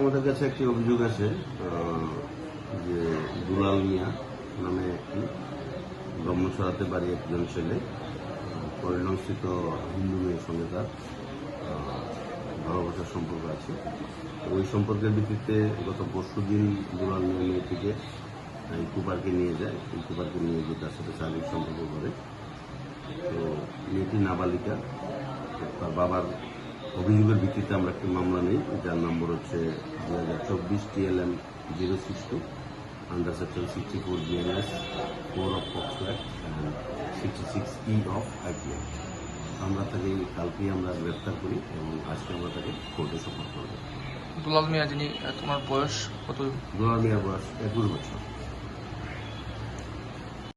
আমাদের কাছে একটি অভিযোগ আছে যে দুলাল মিয়া নামে একটি ব্রহ্মছড়াতে বাড়ি একজন ছেলে, পরিণমস্থিত হিন্দু মেয়ের সঙ্গে তার ভালোবাসার সম্পর্ক আছে। ওই সম্পর্কের ভিত্তিতে গত পরশু দিন দুলাল মিয়া মেয়েটিকে ইকো পার্কে নিয়ে যায় ইকো পার্কে নিয়ে গিয়ে তার সাথে শারীরিক সম্পর্ক করে। তো মেয়েটি নাবালিকা তার বাবার অভিযোগের ভিত্তিতে আমরা একটি মামলা নেই যার নম্বর হচ্ছে দুই হাজার চব্বিশ TLM zero six two under section sixty four BNS four of POCSO act sixty six E of IPM আমরা তাকে কালকেই আমরা গ্রেপ্তার করি এবং আজকে আমরা তাকে কোর্টে সমর্পণ করি দুলাল মিয়া যিনি তোমার বয়স কত? দুলাল মিয়ার বয়স একুশ বছর।